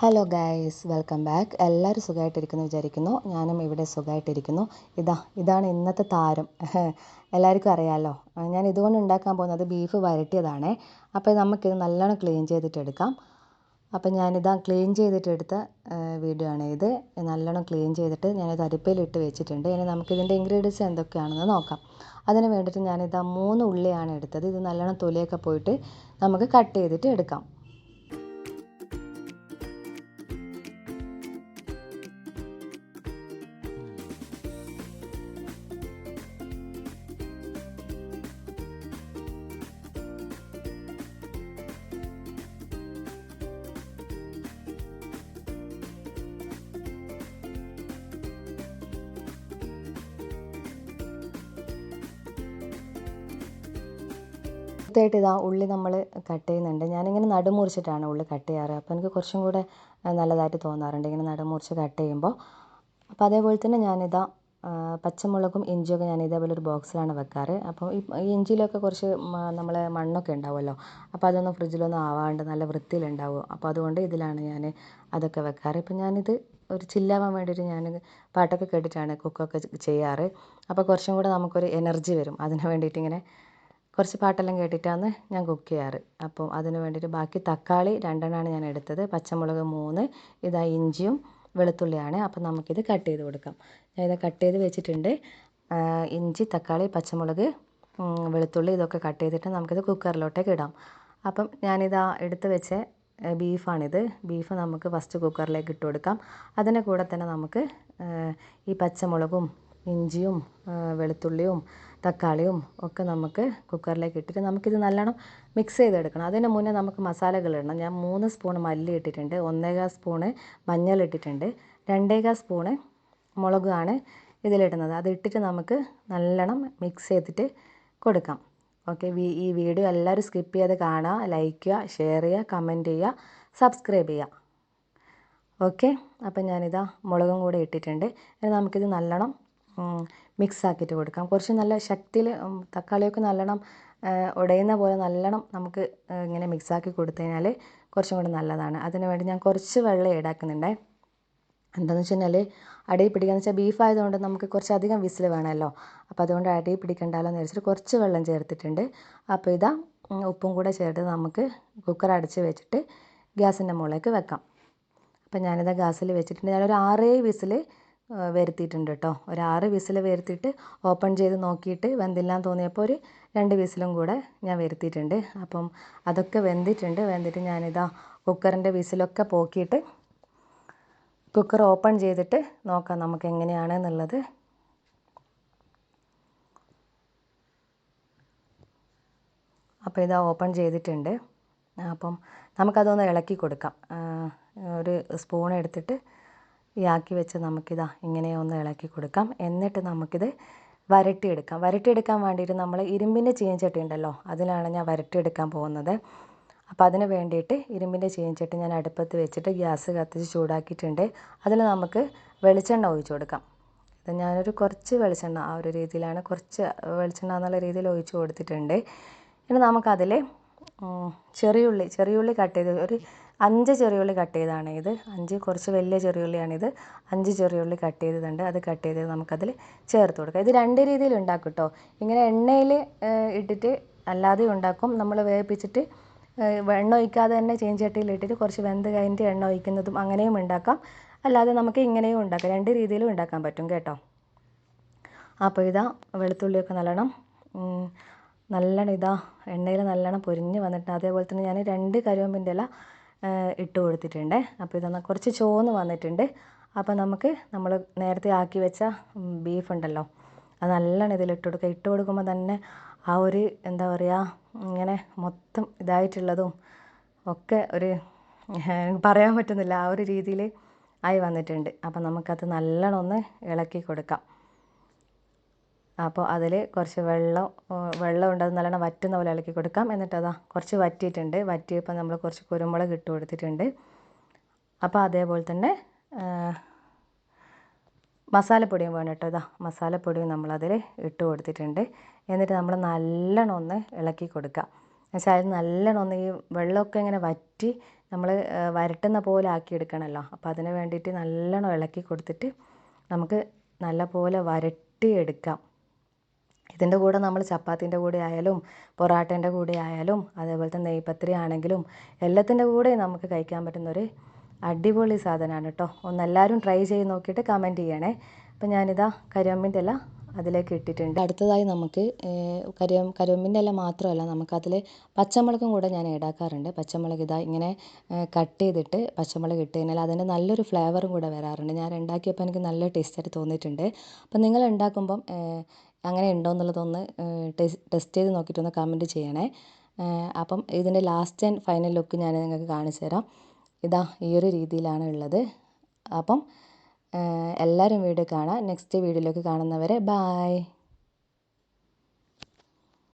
Hello guys welcome back എല്ലാവരും സുഖമായിട്ടിരിക്കുന്നു വിചാരിക്കുന്നു. ഞാനും ഇവിടെ സുഖമായിട്ടിരിക്കുന്നു. ഇതാ ഇതാണ് ഇന്നത്തെ താരം. എല്ലാവർക്കും അറിയാമല്ലോ ഞാൻ ഇതുകൊണ്ട് ഉണ്ടാക്കാൻ പോകുന്നത് ബീഫ് വരട്ടിയതാണേ. അപ്പോൾ നമുക്കിത് നല്ലോണം ക്ലീൻ ചെയ്തിട്ടെടുക്കാം അപ്പോൾ ഞാനിതാ ക്ലീൻ ചെയ്തിട്ടെടുത്ത വീഡിയോ ആണ് ഇത്. നല്ലോണം ക്ലീൻ ചെയ്തിട്ട് ഞാനിത് അരിപ്പയിലിട്ട് വെച്ചിട്ടുണ്ട്. ഇനി നമുക്കിതിന്റെ ഇൻഗ്രീഡിയൻസ് എന്തൊക്കെയാണെന്ന് നോക്കാം. അതിന് വേണ്ടിയിട്ട് ഞാനിതാ മൂന്ന് ഉള്ളിയാണ് എടുത്തത്. ഇത് നല്ലോണം തൊലിയൊക്കെ പോയിട്ട് നമുക്ക് കട്ട് ചെയ്തിട്ട് എടുക്കാം. അടുത്തായിട്ട് ഇതാ ഉള്ളി നമ്മൾ കട്ട് ചെയ്യുന്നുണ്ട്. ഞാനിങ്ങനെ നടുമുറിച്ചിട്ടാണ് ഉള്ളി കട്ട് ചെയ്യാറ്. അപ്പോൾ എനിക്ക് കുറച്ചും കൂടെ നല്ലതായിട്ട് തോന്നാറുണ്ട് ഇങ്ങനെ നടുമുറിച്ച് കട്ട് ചെയ്യുമ്പോൾ അപ്പോൾ അതേപോലെ തന്നെ ഞാനിതാ പച്ചമുളകും ഇഞ്ചിയൊക്കെ ഞാൻ ഇതേപോലെ ഒരു ബോക്സിലാണ് വെക്കാറ്. അപ്പോൾ ഈ ഇഞ്ചിയിലൊക്കെ കുറച്ച് നമ്മളെ മണ്ണൊക്കെ ഉണ്ടാവുമല്ലോ. അപ്പോൾ അതൊന്നും ഫ്രിഡ്ജിലൊന്നും ആവാണ്ട് നല്ല വൃത്തിയിലുണ്ടാവും അപ്പോൾ അതുകൊണ്ട് ഇതിലാണ് ഞാൻ അതൊക്കെ വെക്കാറ്. ഇപ്പം ഞാനിത് ഒരു ചില്ലാവാൻ വേണ്ടിയിട്ട് ഞാൻ പാട്ടൊക്കെ കേട്ടിട്ടാണ് കുക്കൊക്കെ ചെയ്യാറ്. അപ്പോൾ കുറച്ചും കൂടെ നമുക്കൊരു എനർജി വരും. അതിന് വേണ്ടിയിട്ട് ഇങ്ങനെ കുറച്ച് പാട്ടെല്ലാം കേട്ടിട്ടാണ് ഞാൻ കുക്ക് ചെയ്യാറ്. അപ്പോൾ അതിന് വേണ്ടിയിട്ട് ബാക്കി തക്കാളി രണ്ടെണ്ണമാണ് ഞാൻ എടുത്തത്. പച്ചമുളക് മൂന്ന് ഇതാ ഇഞ്ചിയും വെളുത്തുള്ളിയാണ്. അപ്പോൾ നമുക്കിത് കട്ട് ചെയ്ത് കൊടുക്കാം. ഞാൻ ഇത് കട്ട് ചെയ്ത് വെച്ചിട്ടുണ്ട്. ഇഞ്ചി തക്കാളി പച്ചമുളക് വെളുത്തുള്ളി ഇതൊക്കെ കട്ട് ചെയ്തിട്ട് നമുക്കിത് കുക്കറിലോട്ടേക്ക് ഇടാം. അപ്പം ഞാനിതാ എടുത്ത് വെച്ച ബീഫാണിത്. ബീഫ് നമുക്ക് ഫസ്റ്റ് കുക്കറിലേക്ക് ഇട്ട് കൊടുക്കാം. അതിന്റെ കൂടെ തന്നെ നമുക്ക് ഈ പച്ചമുളകും ഇഞ്ചിയും വെളുത്തുള്ളിയും തക്കാളിയും ഒക്കെ നമുക്ക് കുക്കറിലേക്ക് ഇട്ടിട്ട് നമുക്കിത് നല്ലോണം മിക്സ് ചെയ്തെടുക്കണം. അതിന് മുന്നേ നമുക്ക് മസാലകൾ ഇടണം. ഞാൻ മൂന്ന് സ്പൂൺ മല്ലി ഇട്ടിട്ടുണ്ട് ഒന്നേകാൽ സ്പൂണ് മഞ്ഞൾ ഇട്ടിട്ടുണ്ട് രണ്ടേകാൽ സ്പൂണ് മുളകാണ് ഇതിലിടുന്നത്. അത് ഇട്ടിട്ട് നമുക്ക് നല്ലോണം മിക്സ് ചെയ്തിട്ട് കൊടുക്കാം. ഓക്കെ ഈ വീഡിയോ എല്ലാവരും സ്കിപ്പ് ചെയ്ത് കാണുക ലൈക്ക് ചെയ്യുക ഷെയർ ചെയ്യുക കമന്റ് ചെയ്യുക സബ്സ്ക്രൈബ് ചെയ്യുക. ഓക്കെ അപ്പം ഞാനിതാ മുളകും കൂടെ ഇട്ടിട്ടുണ്ട്. ഇനി നമുക്കിത് നല്ലോണം മിക്സ് ആക്കിയിട്ട് കൊടുക്കാം. കുറച്ച് നല്ല ശക്തിയിൽ തക്കാളിയൊക്കെ നല്ലോണം ഉടയുന്ന പോലെ നല്ലോണം നമുക്ക് ഇങ്ങനെ മിക്സ് ആക്കി കൊടുത്തു കഴിഞ്ഞാൽ കുറച്ചും കൂടി നല്ലതാണ്. അതിന് വേണ്ടി ഞാൻ കുറച്ച് വെള്ളം ഈടാക്കുന്നുണ്ട് എന്താണെന്ന് വെച്ച് കഴിഞ്ഞാൽ അടി പിടിക്കാന്ന് വെച്ചാൽ ബീഫ് ആയതുകൊണ്ട് നമുക്ക് കുറച്ചധികം വിസിൽ വേണമല്ലോ. അപ്പോൾ അതുകൊണ്ട് അടിയിൽ പിടിക്കണ്ടല്ലോ എന്ന് വെച്ചിട്ട് കുറച്ച് വെള്ളം ചേർത്തിട്ടുണ്ട്. അപ്പോൾ ഇതാ ഉപ്പും കൂടെ ചേർത്ത് നമുക്ക് കുക്കർ അടച്ച് വെച്ചിട്ട് ഗ്യാസിന്റെ മുകളിലേക്ക് വെക്കാം. അപ്പോൾ ഞാനിത് ഗ്യാസിൽ വെച്ചിട്ടുണ്ട്. ഞാനൊരു ആറേ വിസിൽ വരുത്തിയിട്ടുണ്ട് കേട്ടോ. ഒരു ആറ് വിസിൽ വരുത്തിയിട്ട് ഓപ്പൺ ചെയ്ത് നോക്കിയിട്ട് വെന്തില്ലാന്ന് തോന്നിയപ്പോൾ ഒരു രണ്ട് വിസിലും കൂടെ ഞാൻ വരുത്തിയിട്ടുണ്ട്. അപ്പം അതൊക്കെ വെന്തിട്ടുണ്ട്. വെന്തിട്ട് ഞാനിതാ കുക്കറിന്റെ വിസിലൊക്കെ പോക്കിയിട്ട് കുക്കർ ഓപ്പൺ ചെയ്തിട്ട് നോക്കാം നമുക്ക് എങ്ങനെയാണ് എന്നുള്ളത്. അപ്പോൾ ഇതാ ഓപ്പൺ ചെയ്തിട്ടുണ്ട്. അപ്പം നമുക്കതൊന്ന് ഇളക്കി കൊടുക്കാം. ഒരു സ്പൂൺ എടുത്തിട്ട് ഈ ആക്കി വെച്ച് നമുക്കിതാ ഇങ്ങനെ ഒന്ന് ഇളക്കി കൊടുക്കാം. എന്നിട്ട് നമുക്കിത് വരട്ടിയെടുക്കാം. വരട്ടിയെടുക്കാൻ വേണ്ടിയിട്ട് നമ്മൾ ഇരുമ്പിന്റെ ചീനച്ചട്ടി ഉണ്ടല്ലോ അതിലാണ് ഞാൻ വരട്ടിയെടുക്കാൻ പോകുന്നത്. അപ്പോൾ അതിന് വേണ്ടിയിട്ട് ഇരുമ്പിന്റെ ചീനച്ചട്ടി ഞാൻ അടുപ്പത്ത് വെച്ചിട്ട് ഗ്യാസ് കത്തിച്ച് ചൂടാക്കിയിട്ടുണ്ട്. അതിൽ നമുക്ക് വെളിച്ചെണ്ണ ഒഴിച്ചു കൊടുക്കാം. ഇത് ഞാനൊരു കുറച്ച് വെളിച്ചെണ്ണ ആ ഒരു രീതിയിലാണ് കുറച്ച് വെളിച്ചെണ്ണ എന്നുള്ള രീതിയിൽ ഒഴിച്ചു കൊടുത്തിട്ടുണ്ട്. ഇനി നമുക്കതിൽ ചെറിയുള്ളി ചെറിയുള്ളി കട്ട് ചെയ്ത് ഒരു അഞ്ച് ചെറിയുള്ളി കട്ട് ചെയ്തതാണ് ഇത്. അഞ്ച് കുറച്ച് വലിയ ചെറിയുള്ളിയാണിത്. അഞ്ച് ചെറിയുള്ളി കട്ട് ചെയ്തതുണ്ട് അത് കട്ട് ചെയ്ത് നമുക്കതിൽ ചേർത്ത് കൊടുക്കാം. ഇത് രണ്ട് രീതിയിൽ ഉണ്ടാക്കും കേട്ടോ ഇങ്ങനെ എണ്ണയിൽ ഇട്ടിട്ട് അല്ലാതെ ഉണ്ടാക്കും. നമ്മൾ വേവിപ്പിച്ചിട്ട് എണ്ണ ഒഴിക്കാതെ തന്നെ ചീനച്ചട്ടിയിൽ ഇട്ടിട്ട് കുറച്ച് വെന്ത് കഴിഞ്ഞിട്ട് എണ്ണ ഒഴിക്കുന്നതും അങ്ങനെയും ഉണ്ടാക്കാം. അല്ലാതെ നമുക്ക് ഇങ്ങനെയും ഉണ്ടാക്കാം. രണ്ട് രീതിയിലും ഉണ്ടാക്കാൻ പറ്റും കേട്ടോ. അപ്പോൾ ഇതാ വെളുത്തുള്ളിയൊക്കെ നല്ലോണം നല്ലോണം ഇതാ എണ്ണയിൽ നല്ലോണം പൊരിഞ്ഞ് വന്നിട്ട് അതേപോലെ തന്നെ ഞാൻ രണ്ട് കരിവേപ്പിന്റെ ഇല ഇട്ട് കൊടുത്തിട്ടുണ്ട്. അപ്പോൾ ഇതൊന്ന് കുറച്ച് ചുവന്ന് വന്നിട്ടുണ്ട്. അപ്പോൾ നമുക്ക് നമ്മൾ നേരത്തെ ആക്കി വെച്ച ബീഫ് ഉണ്ടല്ലോ അത് നല്ലോണം ഇതിലിട്ട് കൊടുക്കുക. ഇട്ട് കൊടുക്കുമ്പോൾ തന്നെ ആ ഒരു എന്താ പറയുക ഇങ്ങനെ മൊത്തം ഇതായിട്ടുള്ളതും ഒക്കെ ഒരു പറയാൻ പറ്റുന്നില്ല. ആ ഒരു രീതിയിൽ ആയി വന്നിട്ടുണ്ട്. അപ്പോൾ നമുക്കത് നല്ലോണം ഒന്ന് ഇളക്കി കൊടുക്കാം. അപ്പോൾ അതിൽ കുറച്ച് വെള്ളം വെള്ളം ഉണ്ട്. അത് നല്ലോണം വറ്റുന്ന പോലെ ഇളക്കി കൊടുക്കാം. എന്നിട്ട് അതാ കുറച്ച് വറ്റിയിട്ടുണ്ട്. വറ്റിയപ്പോൾ നമ്മൾ കുറച്ച് കുരുമുളക് ഇട്ട് കൊടുത്തിട്ടുണ്ട്. അപ്പോൾ അതേപോലെ തന്നെ മസാലപ്പൊടിയും വേണം കേട്ടോ. ഇതാ മസാലപ്പൊടിയും നമ്മളതിൽ ഇട്ട് കൊടുത്തിട്ടുണ്ട്. എന്നിട്ട് നമ്മൾ നല്ലോണം ഒന്ന് ഇളക്കി കൊടുക്കുക. എന്നുവെച്ചാൽ അത് നല്ലോണം ഒന്ന് ഈ വെള്ളമൊക്കെ ഇങ്ങനെ വറ്റി നമ്മൾ വരട്ടുന്ന പോലെ ആക്കി എടുക്കണമല്ലോ. അപ്പോൾ അതിന് വേണ്ടിയിട്ട് നല്ലോണം ഇളക്കി കൊടുത്തിട്ട് നമുക്ക് നല്ല പോലെ വരട്ടിയെടുക്കാം. ഇതിന്റെ കൂടെ നമ്മൾ ചപ്പാത്തിന്റെ കൂടെ ആയാലും പൊറാട്ടേന്റെ കൂടെ ആയാലും അതേപോലത്തെ നെയ്പത്രി ആണെങ്കിലും എല്ലാത്തിന്റെ കൂടെ നമുക്ക് കഴിക്കാൻ പറ്റുന്നൊരു അടിപൊളി സാധനമാണ് കേട്ടോ. ഒന്ന് എല്ലാവരും ട്രൈ ചെയ്ത് നോക്കിയിട്ട് കമന്റ് ചെയ്യണേ. അപ്പം ഞാനിതാ കരിയമ്മിന്റെ ഇല അതിലേക്ക് ഇട്ടിട്ടുണ്ട്. അടുത്തതായി നമുക്ക് കരിയം കരിയമ്മിന്റെ ഇല മാത്രമല്ല നമുക്കതിൽ പച്ചമുളകും കൂടെ ഞാൻ ഈടാക്കാറുണ്ട് പച്ചമുളക് ഇതാ ഇങ്ങനെ കട്ട് ചെയ്തിട്ട് പച്ചമുളക് ഇട്ട് കഴിഞ്ഞാൽ അതിന്റെ നല്ലൊരു ഫ്ലേവറും കൂടെ വരാറുണ്ട്. ഞാൻ ഉണ്ടാക്കിയപ്പോൾ എനിക്ക് നല്ല ടേസ്റ്റായിട്ട് തോന്നിയിട്ടുണ്ട്. അപ്പം നിങ്ങൾ ഉണ്ടാക്കുമ്പം അങ്ങനെ ഉണ്ടോ എന്നുള്ളതൊന്ന് ടെസ്റ്റ് ചെയ്ത് നോക്കിയിട്ടൊന്ന് കമന്റ് ചെയ്യണേ. അപ്പം ഇതിന്റെ ലാസ്റ്റ് ആൻഡ് ഫൈനൽ ലുക്ക് ഞാൻ നിങ്ങൾക്ക് കാണിച്ചു തരാം. ഇതാ ഈ ഒരു രീതിയിലാണ് ഉള്ളത്. അപ്പം എല്ലാവരും വീഡിയോ കാണാം. നെക്സ്റ്റ് വീഡിയോയിലേക്ക് കാണുന്നവരെ ബായ്